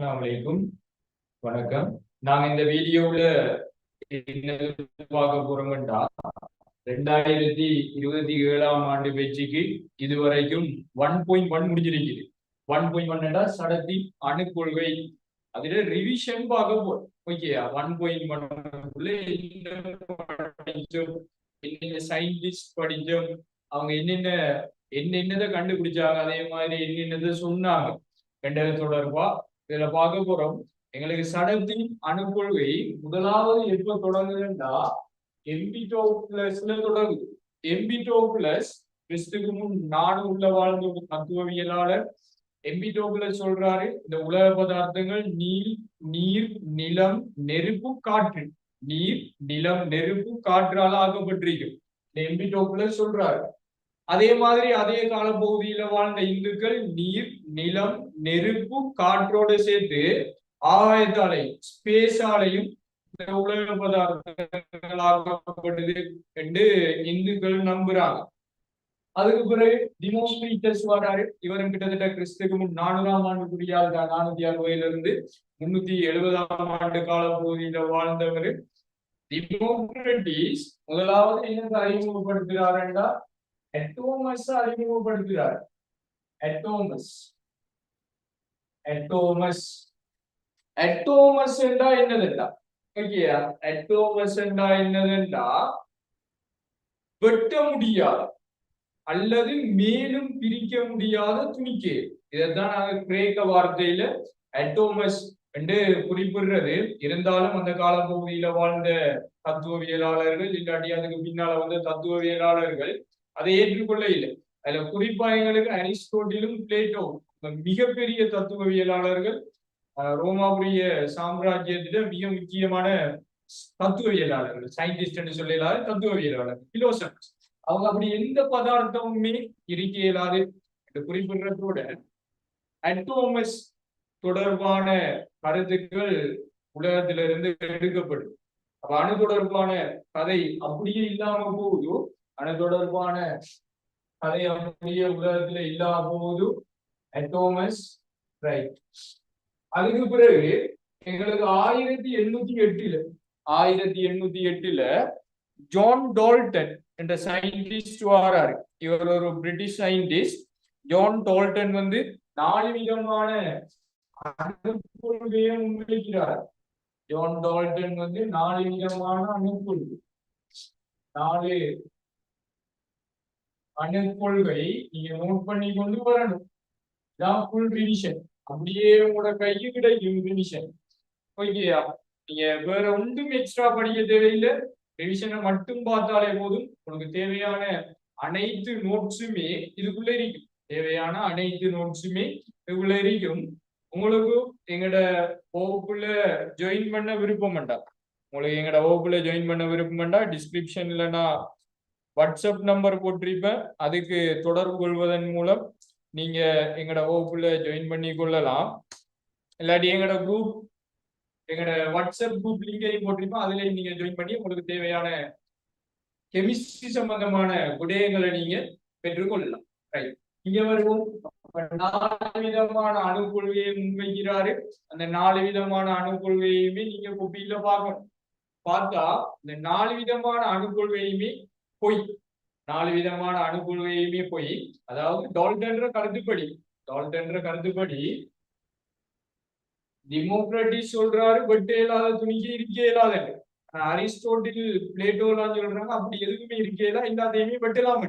அஸ்ஸலாமு அலைக்கும். வணக்கம். நாங்க இந்த வீடியோவுல பார்க்க போறோம்டா. ரெண்டாயிரத்தி இருபத்தி ஏழாம் ஆண்டு பேச்சுக்கு இதுவரைக்கும் ஒன் பாயிண்ட் ஒன் முடிஞ்சிருக்குது. ஒன் பாயிண்ட் ஒன்டா சடத்தி அணுக்கொள்கை. அதுல ரிவிஷன் பார்க்க போறோம் ஓகேயா ஒன் பாயிண்ட் படிச்சோம் என்னென்ன சயின்டிஸ்ட் படிச்சோம் அவங்க என்னென்ன என்னென்னதை கண்டுபிடிச்சாங்க? அதே மாதிரி என்னென்னதை சொன்னாங்க? ரெண்டது தொடர்பா இதுல பார்க்க போறோம். எங்களுக்கு சடத்தின் அணுக்கொள்கை முதலாவது எப்ப தொடங்குதுன்னா எம்பிடோ பிளஸ்ல தொடங்குது? எம்பிடோ பிளஸ் கிறிஸ்துக்கு முன் நாடு உள்ள வாழ்ந்த ஒரு தத்துவவியலாளர். எம்பிடோ பிளஸ் சொல்றாரு இந்த உலக பதார்த்தங்கள் நீர் நீர் நிலம் நெருப்பு காற்று. நீர் நிலம் நெருப்பு காற்றால ஆக்கப்பட்டிருக்கும். இந்த எம்பிடோ பிளஸ் சொல்றாரு. அதே மாதிரி அதே காலப்பகுதியில வாழ்ந்த இந்துக்கள் நீர் நிலம் நெருப்பு காற்றோடு சேர்த்து ஆகாயத்தாலை ஸ்பேஸாலையும் இந்த உலக பதார்த்தங்களாகப்படுது என்று இந்துக்கள் நம்புறாங்க. அதுக்கு பிறகு டிமோஸ்ரீட்டஸ் வராரு இவரும் கிட்டத்தட்ட கிறிஸ்துக்கு முன் நானூறாம் ஆண்டு குடியால் நானூத்தி அறுபதுல முன்னூத்தி எழுபதாம் ஆண்டு கால பகுதியில வாழ்ந்தவர். டிமோக்ரட்டிஸ் முதலாவது என்ன அறிமுகப்படுத்துகிறாருன்னா அட்டோமஸ் அறிமுகப்படுத்துகிறார். அட்டோமஸ் அட்டோமஸ் அட்டோமஸ் என்றா என்னதுண்டா? ஓகேயா அட்டோமஸ் என்றா என்னதுண்டா? வெட்ட முடியாத. அல்லது மேலும் பிரிக்க முடியாத துணிக்கே. இதைத்தான் நாங்க கிரேக்க வார்த்தையில அட்டோமஸ் என்று குறிப்பிடுறது. இருந்தாலும் அந்த காலப்பகுதியில வாழ்ந்த தத்துவவியலாளர்கள் இல்லாட்டி அதுக்கு பின்னால வந்த தத்துவவியலாளர்கள் அதை ஏற்றுக்கொள்ள இல்லை அதுல குறிப்பா எங்களுக்கு அரிஸ்டோட்டிலும் பிளேட்டோ மிகப்பெரிய தத்துவவியலாளர்கள் ரோமாபுரிய சாம்ராஜ்யத்தில மிக முக்கியமான தத்துவவியலாளர்கள் சயின்டிஸ்ட் சொல்லலாது தத்துவவியலாளர்கள் பிலோசபர்ஸ் அவங்க அப்படி எந்த பதார்த்தமுமே இருக்க இயலாது. என்று குறிப்பிடுறதோட அட்டோமஸ் தொடர்பான கருத்துக்கள் உலகத்திலிருந்து எடுக்கப்படும். அப்ப அணு தொடர்பான கதை அப்படியே இல்லாம போகுது அணு தொடர்பான கதை அப்படியே உலகத்துல இல்லாம போகுது அட்டோமஸ் ரைட் அதுக்கு பிறகு எங்களுக்கு ஆயிரத்தி எண்ணூத்தி எட்டுல ஆயிரத்தி எண்ணூத்தி எட்டுல ஜான் டால்டன் என்ற சயின்டிஸ்ட் வராரு. இவர் ஒரு பிரிட்டிஷ் சயின்டிஸ்ட் ஜான் டால்டன் வந்து நாலு விதமான அணுக்கொள்கையை முன்வைக்கிறார். ஜான் டால்டன் வந்து நாலு விதமான அணுக்கொள்கை நாலு அணுக்கொள்கை நீங்க நோட் பண்ணி கொண்டு வரணும். இதான் ஃபுல் ரிவிஷன் அப்படியே உங்களோட கைக்கு கிடைக்கும் ரிவிஷன் ஓகேயா நீங்க வேற ஒன்றும் எக்ஸ்ட்ரா படிக்க தேவையில்லை. ரிவிஷனை மட்டும் பார்த்தாலே போதும். உனக்கு தேவையான அனைத்து நோட்ஸுமே இதுக்குள்ள இருக்கும். தேவையான அனைத்து நோட்ஸுமே இதுக்குள்ள இருக்கும். உங்களுக்கு எங்கட வகுப்புல ஜாயின் பண்ண விருப்பம் வேண்டாம் உங்களுக்கு எங்கட வகுப்புல ஜாயின் பண்ண விருப்பம் வேண்டாம் டிஸ்கிரிப்ஷன்ல நான் வாட்ஸ்அப் நம்பர் போட்டிருப்பேன். அதுக்கு தொடர்பு கொள்வதன் மூலம் நீங்க எங்கட வகுப்புல ஜாயின் பண்ணி கொள்ளலாம். இல்லாட்டி எங்கட குரூப் எங்கட வாட்ஸ்அப் குரூப் லிங்கையும் போட்டிருப்போம் அதுல நீங்க ஜாயின் பண்ணி உங்களுக்கு தேவையான கெமிஸ்ட்ரி சம்பந்தமான விடயங்களை நீங்க பெற்றுக்கொள்ளலாம் ரைட் இங்க வருவோம். நாலு விதமான அணுக்கொள்கையை முன்வைக்கிறாரு. அந்த நாலு விதமான அணுக்கொள்கையுமே நீங்க கொப்பியில பார்க்கணும். பார்த்தா இந்த நாலு விதமான அணுக்கொள்கையுமே பொய். நாலு விதமான அணுகுழுவையுமே போய் அதாவது டால்டன்ற கருத்துப்படி டால்டன்ற கருத்துப்படி டெமோக்ராட்டிஸ் சொல்றாரு வெட்டே இயலாத துணிக்கு இருக்க இல்லாத அரிஸ்டோட்டில் பிளேட்டோலாம் சொல்றாங்க அப்படி எதுவுமே இருக்க இயலா எல்லாத்தையுமே வெட்டலாம்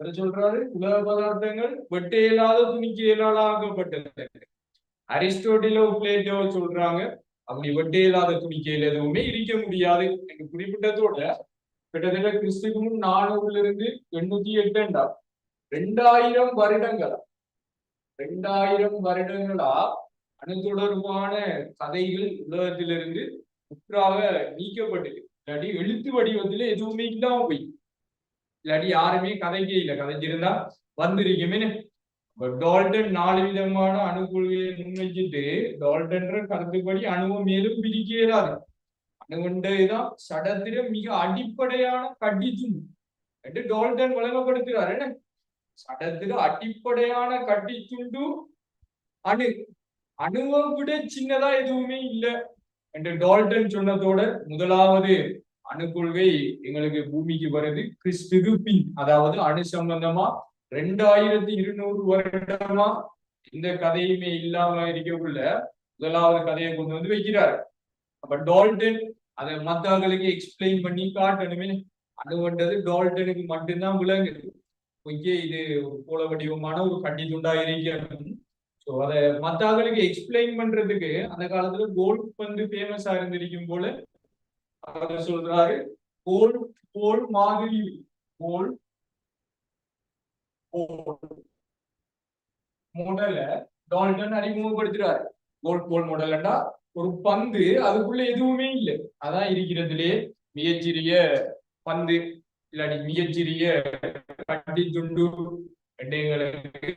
சொல்றாரு உலக பதார்த்தங்கள் வெட்ட இயலாத துணிக்கு இயலாளாகப்பட்டது அரிஸ்டோட்டிலோ பிளேட்டோ சொல்றாங்க அப்படி வெட்ட இயலாத துணிக்கையில் எதுவுமே இருக்க முடியாது எனக்கு குறிப்பிட்டதோட கிட்டத்தட்ட கிறிஸ்துக்கு முன் நானூறுல இருந்து எண்ணூத்தி எட்டுண்டா? ரெண்டாயிரம் வருடங்களா? ரெண்டாயிரம் வருடங்களா? அணு தொடர்பான கதைகள் உலகத்திலிருந்து முற்றாக நீக்கப்பட்டது. இல்லாட்டி எழுத்து வடிவத்துல எதுவுமே இல்லாம போய். இல்லாட்டி யாருமே கதைக்கே இல்லை. கதைச்சிருந்தா வந்திருக்குமே டால்டன் நாலு விதமான அணுகுழுவை முன்வைச்சிட்டு டால்டன்ற கருத்துப்படி அணுவை மேலும் பிரிக்க இயலாது அணுகுண்டதுதான் சடத்தில மிக அடிப்படையான கட்டிச்சுண்டு என்று டால்டன் வழங்கப்படுத்துறாரு என்ன? சடத்துல அடிப்படையான கட்டிச்சுண்டு அணு. அணுவை விட சின்னதா எதுவுமே இல்லை. என்று டால்டன் சொன்னதோட முதலாவது அணுக்கொள்கை எங்களுக்கு பூமிக்கு வருது. கிறிஸ்துக்கு பின் அதாவது அணு சம்பந்தமா ரெண்டாயிரத்தி இருநூறு வருடமா இந்த கதையுமே இல்லாம இருக்கக்குள்ள முதலாவது கதையை கொண்டு வந்து வைக்கிறார். அப்ப டால்டன் அதை மத்தவங்களுக்கு எக்ஸ்பிளைன் பண்ணி காட்டணுமே. அணுவன்றது டால்டனுக்கு மட்டும்தான் விளங்குது. ஓகே இது ஒரு கோள வடிவமான ஒரு கண்டி துண்டா இருக்கணும் ஸோ அதை மத்தவங்களுக்கு எக்ஸ்பிளைன் பண்றதுக்கு அந்த காலத்துல கோல்ட் வந்து ஃபேமஸா இருந்திருக்கும் போல அவர் சொல்றாரு கோல் கோல் மாதிரி கோல் மாடல டால்டன் அறிமுகப்படுத்துறாரு. கோல் கோல் மாடல்டா ஒரு பந்து அதுக்குள்ள எதுவுமே இல்லை. அதான் இருக்கிறதுலே மிகச்சிறிய பந்து இல்லாட்டி மிகச்சிறிய கட்டி துண்டு எங்களுக்கு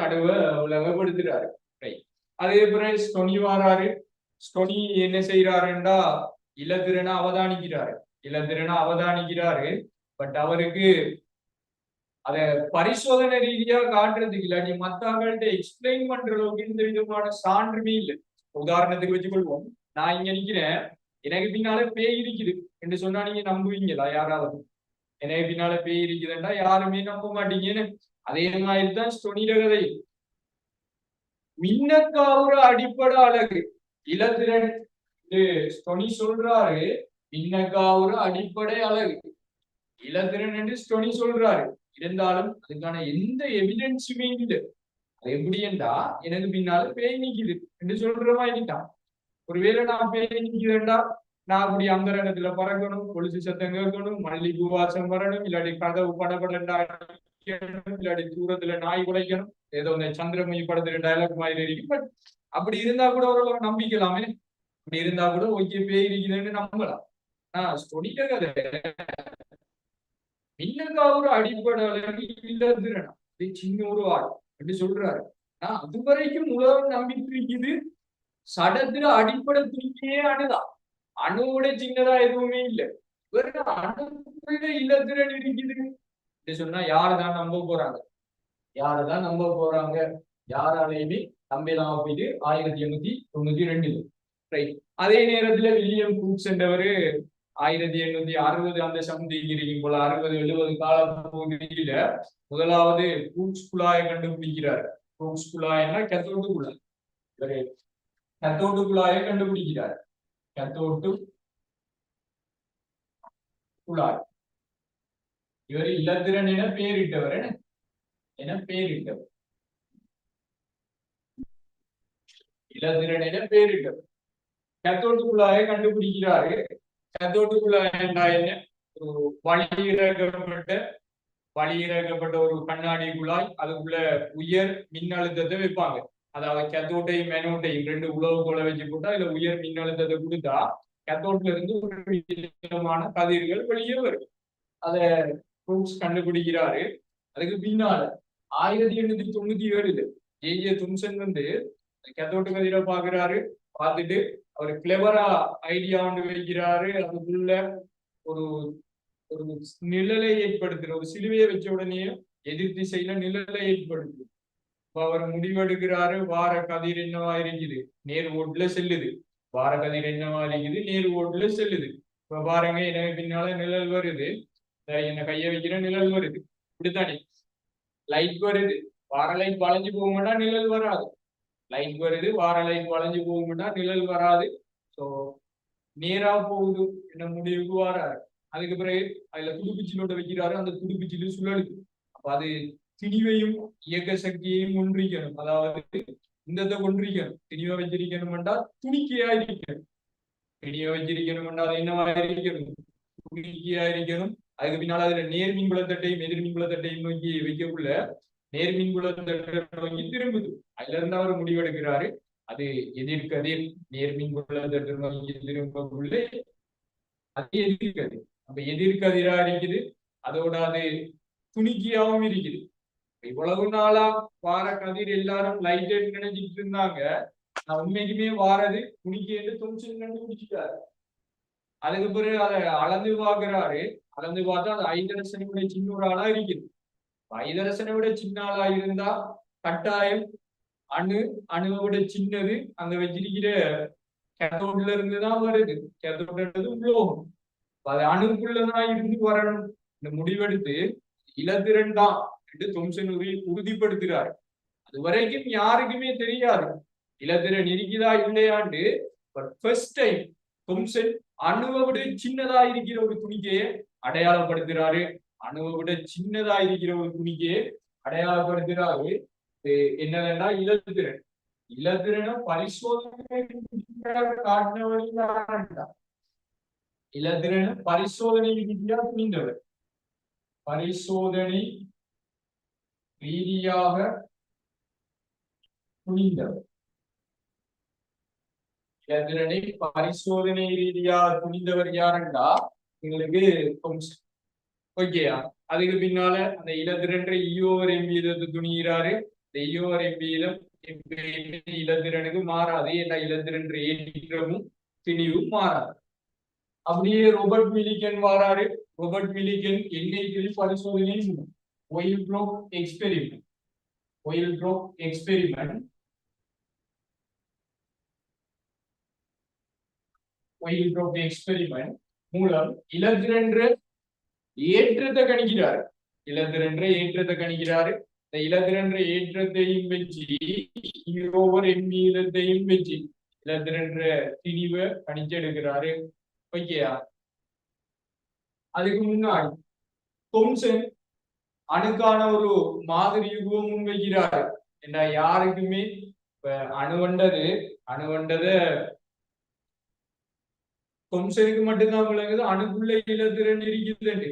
நடுவ உலகப்படுத்துறாரு. அதே போல ஸ்டொனி வாராரு. ஸ்டொனி என்ன செய்யறாருண்டா இலத்திறனை அவதானிக்கிறாரு. இலத்திறனை அவதானிக்கிறாரு. பட் அவருக்கு அத பரிசோதனை ரீதியா காட்டுறதுக்கு இல்லாட்டி மத்தவங்கள்ட்ட எக்ஸ்பிளைன் பண்ற அளவுக்கு இந்த விதமான சான்றுமே இல்லை. உதாரணத்துக்கு வச்சுக்கொள்வோம். நான் இங்க நிக்கிறேன். எனக்கு பின்னால பேய் இருக்குது. என்று சொன்னா நீங்க நம்புவீங்களா யாராவது? எனக்கு பின்னால பேய் இருக்குதுண்டா யாருமே நம்ப மாட்டீங்கன்னு. அதே மாதிரி தான் ஸ்டொனிர கதை மின்னக்காவுற அடிப்படை அழகு. இலத்திரன் ஸ்டொனி சொல்றாரு. மின்னக்காவுற அடிப்படை அழகு. இலத்திரன் என்று ஸ்டொனி சொல்றாரு. இருந்தாலும் அதுக்கான எந்த எவிடன்ஸுமே இல்லை. அது எப்படி என்றா எனக்கு பின்னால பேய் நிக்குது. என்று சொல்ற மாதிரிட்டான் ஒருவேளை நான் பேய் நிக்கிறேன்டா? நான் அப்படி அந்த இடத்துல பறக்கணும் கொலுசு சத்தம் கேட்கணும் மல்லிகை வாசம் வரணும் இல்லாட்டி கதவு படப்படண்டா இல்லாட்டி தூரத்துல நாய் குலைக்கணும் ஏதோ இந்த சந்திரமொழி படத்துல டயலாக் மாதிரி இருக்கு. பட் அப்படி இருந்தா கூட ஓரளவு நம்பிக்கலாமே. அப்படி இருந்தா கூட ஓகே பேய் இருக்குதுன்னு நம்பலாம். ஆஹ் சொல்லிட்ட கதை. மின்னகாவுற அடிப்படை இல்லதுனா சின்ன ஒரு ஆள். அப்படி சொல்றாரு. ஆஹ் அது வரைக்கும் உலகம் நம்பிட்டு இருக்குது சடத்துல அடிப்படை துணிக்கையே அணுதான் அணுவோட சின்னதா எதுவுமே இல்லை. இவருக்கு அணுக்குள்ள இல்லத்திரன் இருக்குது. இது சொன்னா யாருதான் நம்ப போறாங்க? யாரதான் நம்ப போறாங்க? யாராலையுமே நம்பலாம் போயிட்டு ஆயிரத்தி எண்ணூத்தி தொண்ணூத்தி ரெண்டுல. ரைட் அதே நேரத்துல வில்லியம் குரூக்ஸ் என்றவரு ஆயிரத்தி எண்ணூத்தி அறுபது அந்த சமுதிக்கிறீங்க போல அறுபது எழுபது கால பகுதியில முதலாவது குரூக்ஸ் குழாயை கண்டுபிடிக்கிறார். குரூக்ஸ் குழாய்னா கத்தோட்டு குழாய் இவரு. கத்தோட்டு குழாயை கண்டுபிடிக்கிறார். கத்தோட்டு குழாய். இவர் இல்லத்திரன் என பெயரிட்டவர் என்ன? என பெயரிட்டவர். இலத்திரன் என பெயரிட்டவர். கத்தோட்டு குழாயை கண்டுபிடிக்கிறாரு. கத்தோட்டு என்ன ஒரு வழியிறக்கப்பட்ட வழியிறக்கப்பட்ட ஒரு கண்ணாடி குழாய் அதுக்குள்ள உயர் மின்னழுத்தத்தை வைப்பாங்க அதாவது கத்தோட்டையும் மெனோட்டையும் ரெண்டு உழவு போல வச்சு போட்டா இதுல உயர் மின்னழுத்தத்தை கொடுத்தா கத்தோட்ல இருந்து ஒரு விதமான கதிர்கள் வெளியே வரும் அத ப்ரூக்ஸ் கண்டுபிடிக்கிறாரு அதுக்கு பின்னால ஆயிரத்தி எண்ணூத்தி தொண்ணூத்தி ஏழுல ஜே ஜே தும்சன் வந்து கத்தோட்டு கதிரை பாக்குறாரு பார்த்துட்டு அவர் கிளவரா ஐடியா ஒன்று வைக்கிறாரு. அதுக்குள்ள ஒரு ஒரு நிழலை ஏற்படுத்துற ஒரு சிலுவையை வச்ச உடனே எதிர் திசையில நிழலை ஏற்படுத்துது அவர் முடிவெடுக்கிறாரு வார கதிர் என்னவா இருக்குது? நேர் ஓட்டுல செல்லுது. வார கதிர் என்னவா இருக்குது? நேர் ஓட்டுல செல்லுது. இப்ப பாருங்க எனக்கு பின்னால நிழல் வருது. என்ன கைய வைக்கிற நிழல் வருது. இப்படித்தானே? லைட் வருது. வார லைட் வளைஞ்சு போக மாட்டா நிழல் வராது. லைட் வருது வார லைட் வளைஞ்சு போகும்னா நிழல் வராது. ஸோ நேரா போகுது. என்ன முடிவுக்கு வராரு. அதுக்கு பிறகு அதுல துடுப்பிச்சிலோட வைக்கிறாரு. அந்த துடுப்பிச்சில சுழலுது. அப்ப அது திணிவையும் இயக்க சக்தியையும் ஒன்றிக்கணும் அதாவது இந்த ஒன்றிக்கணும் திணிவை வச்சிருக்கணும்டா துணிக்கையா இருக்கணும் திணிவை வச்சிருக்கணும்டா அது என்னவா இருக்கணும் துணிக்கையா இருக்கணும் அதுக்கு பின்னால அதுல நேர் மின்குலத்தட்டையும் எதிர் மின்குலத்தட்டையும் நோக்கி வைக்கக்குள்ள நேர் மின்குலத்தட்டை நோக்கி திரும்புது அதுல இருந்து அவர் முடிவெடுக்கிறாரு. அது எதிர்கதிர் நேர் மின்குலத்தட்டை திரும்ப உள்ளே அது எதிர்கதிர் அப்ப எதிர்கதிரா இருக்குது. அதோட அது துணிக்கியாவும் இருக்குது. இவ்வளவு நாளா வார கதிர் எல்லாரும் லைட் நினைச்சிட்டு இருந்தாங்க. நான் உண்மைக்குமே வாரது துணிக்கேன்னு துணிச்சு கண்டுபிடிச்சிட்டாரு. அதுக்கு பிறகு அதை அளந்து பாக்குறாரு அளந்து பார்த்தா அது ஐந்து லட்சம் சின்ன ஒரு ஆளா இருக்குது. ஐதரசனை விட சின்ன ஆளா இருந்தா கட்டாயம். அணு அணுவை விட சின்னது அங்க வச்சிருக்கிற கேத்தோட்ல இருந்துதான் வருது. கேத்தோட்ன்றது உலோகம். அது அணுக்குள்ளதான் இருந்து வரணும். இந்த முடிவெடுத்து இலத்திரன் தான் என்று தொம்சன் உறுதிப்படுத்துகிறார். அது வரைக்கும் யாருக்குமே தெரியாது. இலத்திரன் இருக்குதா இல்லையாண்டு பட் ஃபர்ஸ்ட் டைம் தொம்சன் அணுவை விட சின்னதா இருக்கிற ஒரு துணிக்கையை அடையாளப்படுத்துறாரு அணுவை விட சின்னதா இருக்கிற ஒரு துணிக்கே அடையாளப்படுத்துறாரு என்னதுன்னா இலத்திரன். இலத்திரனை பரிசோதனை காட்டினவர்கள் இலத்திரன் பரிசோதனை ரீதியா துணிந்தவர் பரிசோதனை ரீதியாக துணிந்தவர் இலத்திரனை பரிசோதனை ரீதியா துணிந்தவர் யாருண்டா? எங்களுக்கு ஓகேயா? அதுக்கு பின்னால அந்த இலத்திரன்ற ஈயோவர் எம்பீதத்தை துணிகிறாரு இந்த ஈயோவர் எம்பியிலும் இளந்திரனுக்கு மாறாது. ஏன்னா இளந்திரன் ஏற்றமும் திணிவும் மாறாது. அப்படியே ரோபர்ட் மிலிகன் வாராரு. ரோபர்ட் மிலிகன் எண்ணெய் பரிசோதனை oil drop experiment oil drop experiment oil drop experiment மூலம் இளந்திரன்ற ஏற்றத்தை கணிக்கிறார். இலத்திரன்ற ஏற்றத்தை கணிக்கிறாரு. இந்த இலத்திரன்ற ஏற்றத்தையும் வச்சு ஒவ்வொரு எம்மீதத்தையும் வச்சு இலத்திரன்ற திணிவை கணிச்செடுக்கிறாரு. ஓகேயா அதுக்கு முன்னாடி தொம்சன் அணுக்கான ஒரு மாதிரி யுகம் முன்வைக்கிறாரு. என்ன யாருக்குமே? இப்ப அணுவண்டது அணுவண்டத தொம்சனுக்கு மட்டும்தான் விளங்குது அணுக்குள்ள இலத்திரன் இருக்குதுன்னு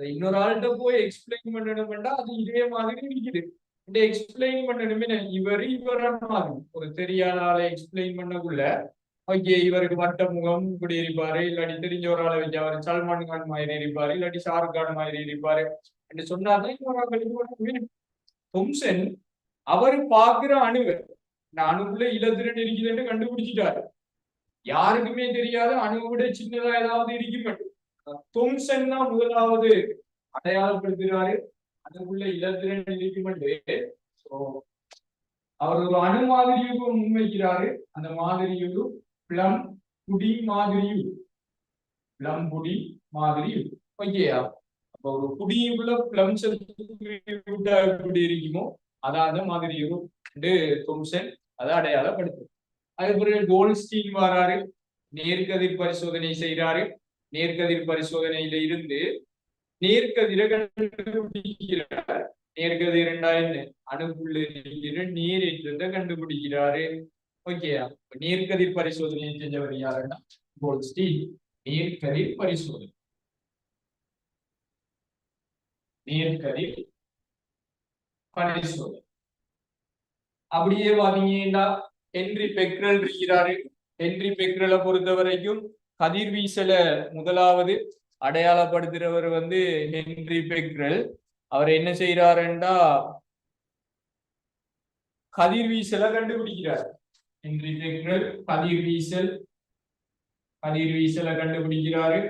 அதை இன்னொரு ஆள்கிட்ட போய் எக்ஸ்பிளைன் பண்ணணும் பண்ணா அது இதே மாதிரி இருக்குது. எக்ஸ்பிளைன் பண்ணணுமே இவர் இவர மாதிரி. ஒரு தெரியாத ஆளை எக்ஸ்பிளைன் பண்ணக்குள்ள ஓகே இவருக்கு வட்ட முகம் இப்படி இருப்பாரு இல்லாட்டி தெரிஞ்ச ஒரு ஆளை வச்சு அவர் சல்மான் கான் மாதிரி இருப்பாரு இல்லாட்டி ஷாருக் கான் மாதிரி இருப்பாரு என்று சொன்னாதான் இன்னொரு தொம்சன் அவர் பாக்குற அணுவை இந்த அணுக்குள்ள இலத்திரன் இருக்குதுன்னு கண்டுபிடிச்சிட்டாரு. யாருக்குமே தெரியாத அணுவிட சின்னதா ஏதாவது இருக்கும் தொம்சன் தான் முதலாவது அடையாளப்படுத்துகிறாரு. அதுக்குள்ள இலத்திரன் இருக்குமென்று. அவர் ஒரு அணு மாதிரியும் முன்வைக்கிறாரு. அந்த மாதிரியும் பிளம் குடி மாதிரியும் பிளம் குடி மாதிரியும் ஓகேயா அப்ப ஒரு புடியுள்ள பிளம் எப்படி இருக்குமோ அதான் அந்த மாதிரியும் தொம்சன் அதை அடையாளப்படுத்தும். அதுக்கு கோல்ஸ்டீன் வராரு. நேர்கதிர் பரிசோதனை செய்யறாரு நேர்கதிர் பரிசோதனையில இருந்து நேர்கதிர கண்டுபிடிக்கிறார். நேர்கதிர் என்ன அணுக்குள்ள இருக்கிற நீரேற்றத்தை கண்டுபிடிக்கிறாரு. ஓகேயா நேர்கதிர் பரிசோதனை செஞ்சவர் யாருன்னா? கோல்ஸ்டீன். நேர்கதிர் பரிசோதனை. நேர்கதிர் பரிசோதனை. அப்படியே பாத்தீங்கன்னா ஹென்றி பெக்ரல் இருக்கிறாரு ஹென்றி பெக்ரலை பொறுத்த வரைக்கும் கதிர்வீசல முதலாவது அடையாளப்படுத்துறவர் வந்து ஹென்றி பெக்ரல். அவர் என்ன செய்யறாருண்டா கதிர்வீசலை கண்டுபிடிக்கிறார். ஹென்றி பெக்ரல் கதிர்வீசல் கதிர்வீசலை கண்டுபிடிக்கிறாரு.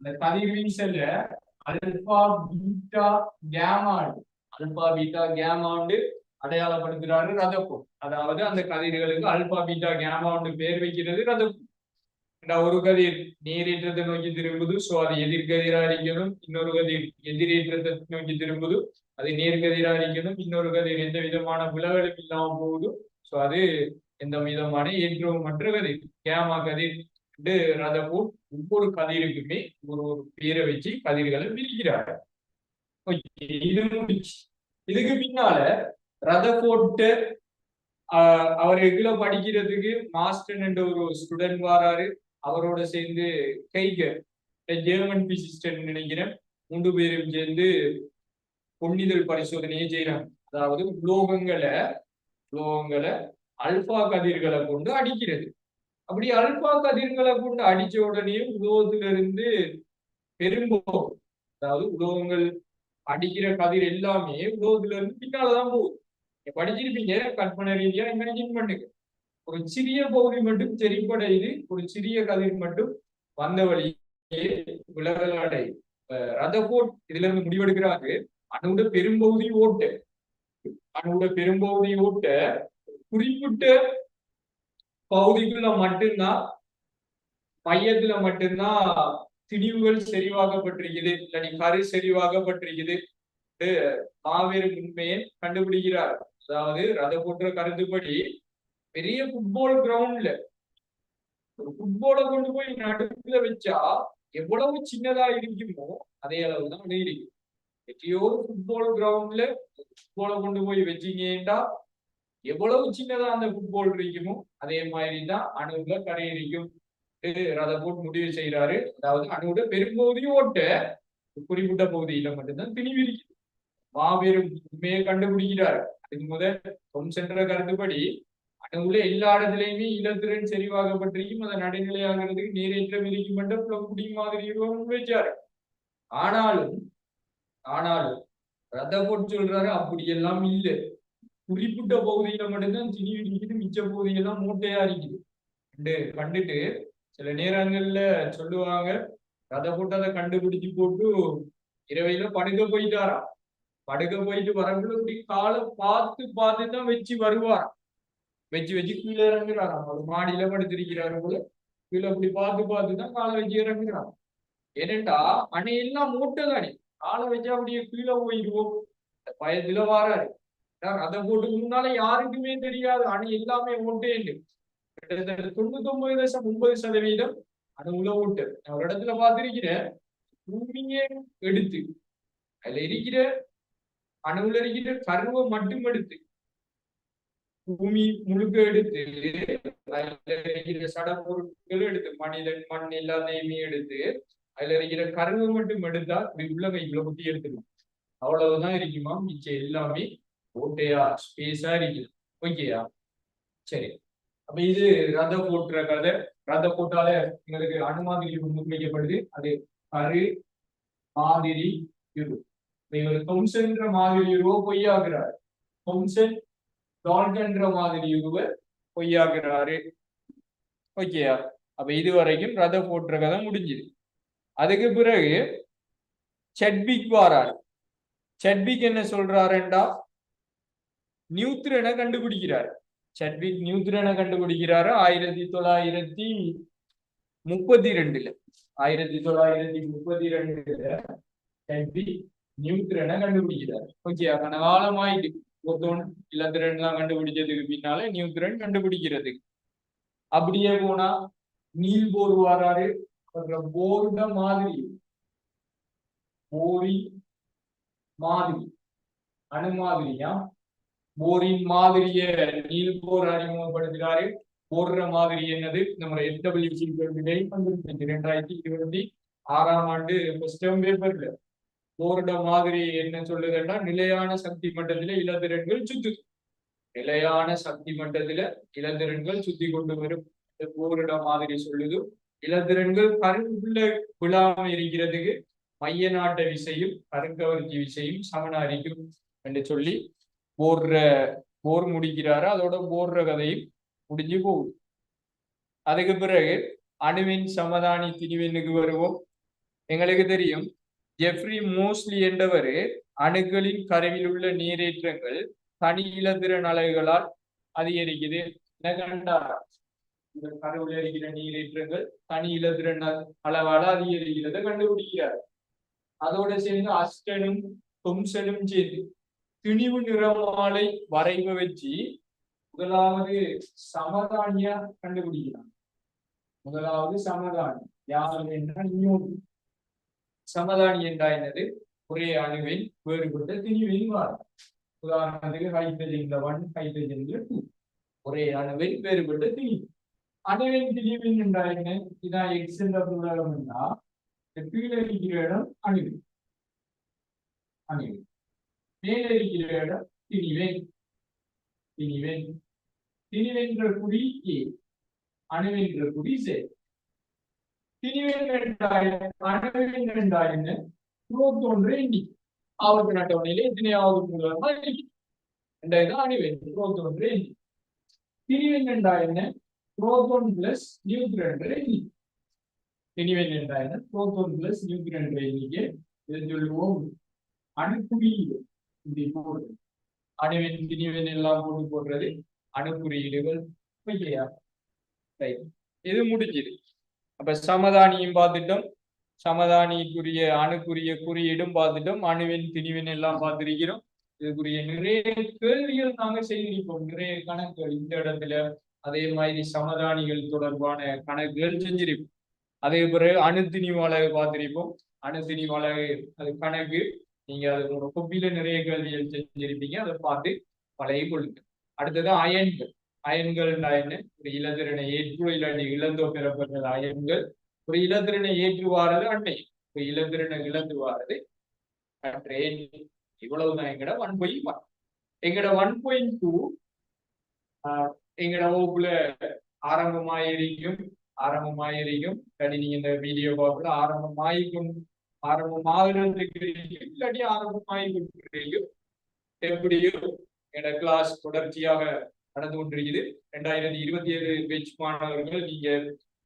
அந்த கதிர்வீசல்ல அல்பா பீட்டா கேமாண்டு அல்பா பீட்டா கேமாண்டு அடையாளப்படுத்துறாரு ரதக்கும் அதாவது அந்த கதிர்களுக்கு அல்பா பீட்டா கேமா ஒன்று பேர் வைக்கிறது ரதக்கும் ஒரு கதிர் நேரேற்றத்தை நோக்கி திரும்புது சோ அது எதிர்கதிரா இருக்கணும் இன்னொரு கதிர் எதிரேற்றத்தை நோக்கி திரும்புது அது நேர்கதிரா இருக்கணும் இன்னொரு கதிர் எந்த விதமான விலகலும் இல்லாம போகுது சோ அது எந்த விதமான ஏற்றவும் மற்ற கதிர் கேமா கதிர் ரதப்பூர் ஒவ்வொரு கதிருக்குமே ஒரு ஒரு பேரை வச்சு கதிர்களை பிரிக்கிறார்கள் இது இதுக்கு பின்னால ரதபோட்டு அவர் எதுல படிக்கிறதுக்கு மாஸ்டர் என்ற ஒரு ஸ்டூடெண்ட் வராரு. அவரோட சேர்ந்து கைகர் ஜெர்மன் பிசிஸ்டன் நினைக்கிறேன். மூன்று பேரும் சேர்ந்து பொன்னிதழ் பரிசோதனையை செய்யறாங்க அதாவது உலோகங்களை உலோகங்களை அல்பா கதிர்களை கொண்டு அடிக்கிறது. அப்படி அல்பா கதிர்களை கொண்டு அடிச்ச உடனே உலோகத்திலிருந்து பெரும்போகும். அதாவது உலோகங்கள் அடிக்கிற கதிர் எல்லாமே உலோகத்திலிருந்து பின்னாலதான் போகும். படிச்சிருப்பீங்க கற்பனை ரீதியா இமேஜின் பண்ணுங்க. ஒரு சிறிய பகுதி மட்டும் செறிப்படையுது ஒரு சிறிய கதிர் மட்டும் வந்த வழியே விலகல் அடையுது ரதபோட் இதுல இருந்து முடிவெடுக்கிறாங்க அணுட பெரும்பகுதி ஓட்டு அணுட பெரும்பகுதி ஓட்ட குறிப்பிட்ட பகுதிக்குள்ள மட்டும்தான் மையத்துல மட்டும்தான் திணிவுகள் செறிவாக்கப்பட்டிருக்குது. இல்லாட்டி கரு சரிவாகப்பட்டிருக்குது மாபெரும் உண்மையை கண்டுபிடிக்கிறார். அதாவது ரத போன்ற கருத்துப்படி பெரிய ஃபுட்பால் கிரவுண்ட்ல ஒரு ஃபுட்பாலை கொண்டு போய் நடுப்புல வச்சா எவ்வளவு சின்னதா இருக்குமோ அதே அளவு தான் இருக்கு எத்தையோ ஒரு ஃபுட்பால் கிரவுண்ட்ல ஃபுட்பாலை கொண்டு போய் வச்சீங்கன்னா எவ்வளவு சின்னதா அந்த ஃபுட்பால் இருக்குமோ அதே மாதிரி தான் அணுவுல கரை இருக்கும் ரத போட்டு முடிவு செய்யறாரு அதாவது அணுவோட பெரும்பகுதியும் ஓட்ட குறிப்பிட்ட பகுதியில மட்டும்தான் திணிவு இருக்குது மாபெரும் உண்மையை கண்டுபிடிக்கிறாரு. இது முதல் சென்ற கருத்துப்படி அணுவுல எல்லா இடத்துலயுமே இலத்திறன் செறிவாகப்பட்டிருக்கும். அதை நடைநிலையாகிறதுக்கு நீரேற்றம் இருக்கும் என்ற புலக்குடி மாதிரி வச்சாரு ஆனாலும் ஆனாலும் ரத போட்டு சொல்றாரு அப்படி எல்லாம் இல்லை. குறிப்பிட்ட பகுதியில மட்டும்தான் சினி இடிக்குது மிச்ச பகுதியெல்லாம் மூட்டையா இருக்குது. கண்டு கண்டுட்டு சில நேரங்கள்ல சொல்லுவாங்க ரத போட்டு அதை கண்டுபிடிச்சு போட்டு இரவையில படுக்க போயிட்டாராம். படுக்க போயிட்டு வரக்குள்ள இப்படி காலை பார்த்து பார்த்து தான் வச்சு வருவாராம் வச்சு வச்சு கீழே இறங்குறாராம் அவர் மாடியில படுத்திருக்கிறாரு போல கீழே அப்படி பார்த்து பார்த்து தான் காலை வச்சு இறங்குறாங்க ஏனென்றா அணை எல்லாம் மூட்டை தானே காலை வச்சு அப்படியே கீழே போயிடுவோம் பயத்துல வாராரு. ரத போட்டு முன்னால யாருக்குமே தெரியாது. அணை எல்லாமே ஓட்டேன்னு கிட்டத்தட்ட தொண்ணூத்தி ஒன்பது தசம் ஒன்பது சதவீதம் அது உள்ள ஓட்டு. நான் ஒரு இடத்துல பார்த்திருக்கிறேன். பூமியே எடுத்து அதுல இருக்கிற அணுவுல இருக்கிற கருவை மட்டும் எடுத்து பூமி முழுக்க எடுத்து அதுல இருக்கிற சட பொருட்கள் எடுத்து மனிதன் மண் எல்லாத்தையுமே எடுத்து அதுல இருக்கிற கருவை மட்டும் எடுத்தா இப்படி உள்ளவை இவ்வளவு குத்தி எடுத்துக்கலாம் அவ்வளவுதான் இருக்குமா மிச்சம் எல்லாமே ஓட்டையா ஸ்பேஸா இருக்குது ஓகேயா சரி. அப்ப இது ரத போட்டுற கதை. ரத போட்டால எங்களுக்கு அணுமாதிரி முன்வைக்கப்படுது அது கரு மாதிரி இருக்கும் இவர் தொம்சென்ற மாதிரி இருவோ பொய்யாகிறார் தொம்சன் டால்டன்ற மாதிரி பொய்யாகிறாரு. ஓகேயா அப்ப இது வரைக்கும் ரத போட்ட கதை முடிஞ்சுது. அதுக்கு பிறகு செட்பிக் வாராரு. செட்பிக் என்ன சொல்றாருண்டா? நியூத்ரனை கண்டுபிடிக்கிறார். சட்விக் நியூத்ரனை கண்டுபிடிக்கிறாரு ஆயிரத்தி தொள்ளாயிரத்தி முப்பத்தி ரெண்டுல. ஆயிரத்தி தொள்ளாயிரத்தி முப்பத்தி ரெண்டுல சட்விக் நியூட்ரனை கண்டுபிடிக்கிறார். ஓகே கனகாலமாயிட்டு ஒருத்தோன் இலத்திரன் எல்லாம் கண்டுபிடிச்சதுக்கு பின்னால நியூட்ரன் கண்டுபிடிக்கிறதுக்கு அப்படியே போனா நீல் போர் வராரு போர்ட மாதிரி. போரி மாதிரி. அணு மாதிரியா? போரின் மாதிரிய நீல் போர் அறிமுகப்படுத்துகிறாரு. போடுற மாதிரி என்னது? நம்ம எஸ்டபிள்யூசி இரண்டாயிரத்தி இருபத்தி ஆறாம் ஆண்டு ஃபர்ஸ்ட் பேப்பர்ல போர்ட மாதிரி என்ன சொல்லுதுன்னா நிலையான சக்தி மட்டத்துல இளந்திரன்கள் சுத்துது நிலையான சக்தி மட்டத்துல இளந்திரன்கள் சுத்தி கொண்டு வரும். போரிட மாதிரி சொல்லுது. இளந்திரன்கள் கருங்குள்ள விழாம இருக்கிறதுக்கு மைய நாட்ட விசையும் கருங்கவர்ச்சி விசையும் சமனாரிக்கும் என்று சொல்லி போர்ற போர் முடிக்கிறாரு. அதோட போர்ற கதையும் முடிஞ்சு போகுது. அதுக்கு பிறகு அணுவின் சமதானி திணிவெண்ணுக்கு வருவோம். எங்களுக்கு தெரியும் ஜெஃப்ரி மோஸ்லி என்றவர் அணுக்களின் கருவில் உள்ள நீரேற்றங்கள் தனி இலத்திரன் அலைகளால் அதிகரிக்குது. இந்த கருவில் இருக்கிற நீரேற்றங்கள் தனி இலத்திரன் அளவால அதிகரிக்கிறத கண்டுபிடிக்கிறார். அதோட சேர்ந்து அஸ்டனும் தொம்சனும் சேர்ந்து திணிவு நிறமாலை வரைவு வச்சு முதலாவது சமதானியா கண்டுபிடிக்கிறான் முதலாவது சமதானி. யார் என்றால் நியூட்டன் சமதானி என்றாயினது ஒரே அணுவில் வேறுபட்ட திணிவின் மாறும் உதாரணத்துக்கு ஹைட்ரஜன்ல ஒன் ஹைட்ரஜன்ல டூ ஒரே அணுவில் வேறுபட்ட திணிவு அணுவின் திணிவின் என்றா இதான் எக்ஸ் என்ற புலகம் என்றா கீழே இருக்கிற இடம் அணுவி. அணுவி. மேலே இருக்கிற இடம் திணிவேன் திணிவேன் திணிவென்ற குடி ஏ அணுவென்ற குடி சே. திணிவெண் என்றால் அணுவெண் என்றால் என்ன புரோத்தோன்ற எண்ணி ஆவர்த்த அட்டவணையில எத்தனையாவது மூலமா ரெண்டாயிரம் அணுவெண் புரோத்தோன்ற எண்ணி திணிவெண் என்றால் என்ன புரோத்தோன் பிளஸ் நியூட்ரன் என்ற எண்ணி திணிவெண் என்றால் என்ன புரோத்தோன் பிளஸ் நியூட்ரன் என்ற எண்ணிக்கை இதை சொல்லுவோம் அணுக்குறியீடு இப்படி போடுறது. அணுவெண் திணிவெண் எல்லாம் போட்டு போடுறது. அணுக்குறியீடுகள் ஓகேயா ரைட். இது முடிஞ்சுது. அப்ப சமதானியும் பார்த்துட்டோம். சமதானிக்குரிய அணுக்குரிய குறியீடும் பார்த்துட்டோம். அணுவின் திணிவின் எல்லாம் பார்த்திருக்கிறோம். இதுக்குரிய நிறைய கேள்விகள் நாங்க செய்திருப்போம். நிறைய கணக்குகள் இந்த இடத்துல. அதே மாதிரி சமதானிகள் தொடர்பான கணக்குகள் செஞ்சிருப்போம். அதே பிறகு அணுத்திணிவு அழகு பார்த்திருப்போம். அணுத்திணிவு அழகு அது கணக்கு. நீங்க அது உங்க நிறைய கேள்விகள் செஞ்சிருப்பீங்க. அதை பார்த்து பழைய கொள்ளுங்க அடுத்தது அயன்கள். அயன்கள் என்ன ஒரு இளந்திரனை ஏற்று இல்லாட்டி இழந்தோ பெறப்பட்டது அயன்கள். ஒரு இளந்திரனை ஏற்றுவாரது அன்னை ஒரு இளந்திரனை இழந்து வாரது அன்றே. இவ்வளவுதான் எங்கட ஒன் பாயிண்ட் ஒன் எங்கட ஒன் பாயிண்ட் டூ எங்கட வகுப்புல ஆரம்பமாயிருக்கும் ஆரம்பமாயிருக்கும். இல்லாட்டி நீங்க இந்த வீடியோ பார்க்கல ஆரம்பமாயிருக்கும் ஆரம்பமாகிறதுக்கு இல்லாட்டி ஆரம்பமாயிருக்கும் எப்படியோ எங்கட கிளாஸ் தொடர்ச்சியாக நடந்து கொண்டிருக்குது. ரெண்டாயிரத்தி இருபத்தி ஏழு பெஞ்ச் மாணவர்கள் நீங்க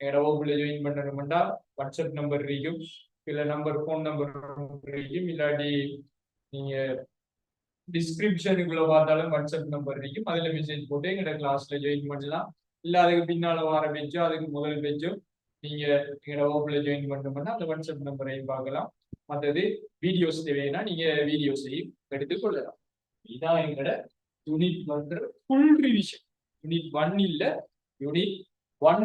எங்கட வகுப்புல ஜாயின் பண்ணணும்னா வாட்ஸ்அப் நம்பர் இருக்கும் இல்ல நம்பர் ஃபோன் நம்பர் இருக்கும் இல்லாட்டி நீங்க டிஸ்கிரிப்ஷனுக்குள்ள பார்த்தாலும் வாட்ஸ்அப் நம்பர் இருக்கும் அதுல மெசேஜ் போட்டு எங்களோட கிளாஸ்ல ஜாயின் பண்ணலாம். இல்ல அதுக்கு பின்னால வர பெஞ்சோ அதுக்கு முதல் பெஞ்சோ நீங்க எங்களோட வகுப்புல ஜாயின் பண்ணணும்னா அந்த வாட்ஸ்அப் நம்பரையும் பார்க்கலாம். மற்றது வீடியோஸ் தேவைன்னா நீங்க வீடியோஸையும் எடுத்துக் கொள்ளலாம். இதான் எங்களோட unit one full revision unit one இல்ல யூனிட் ஒன்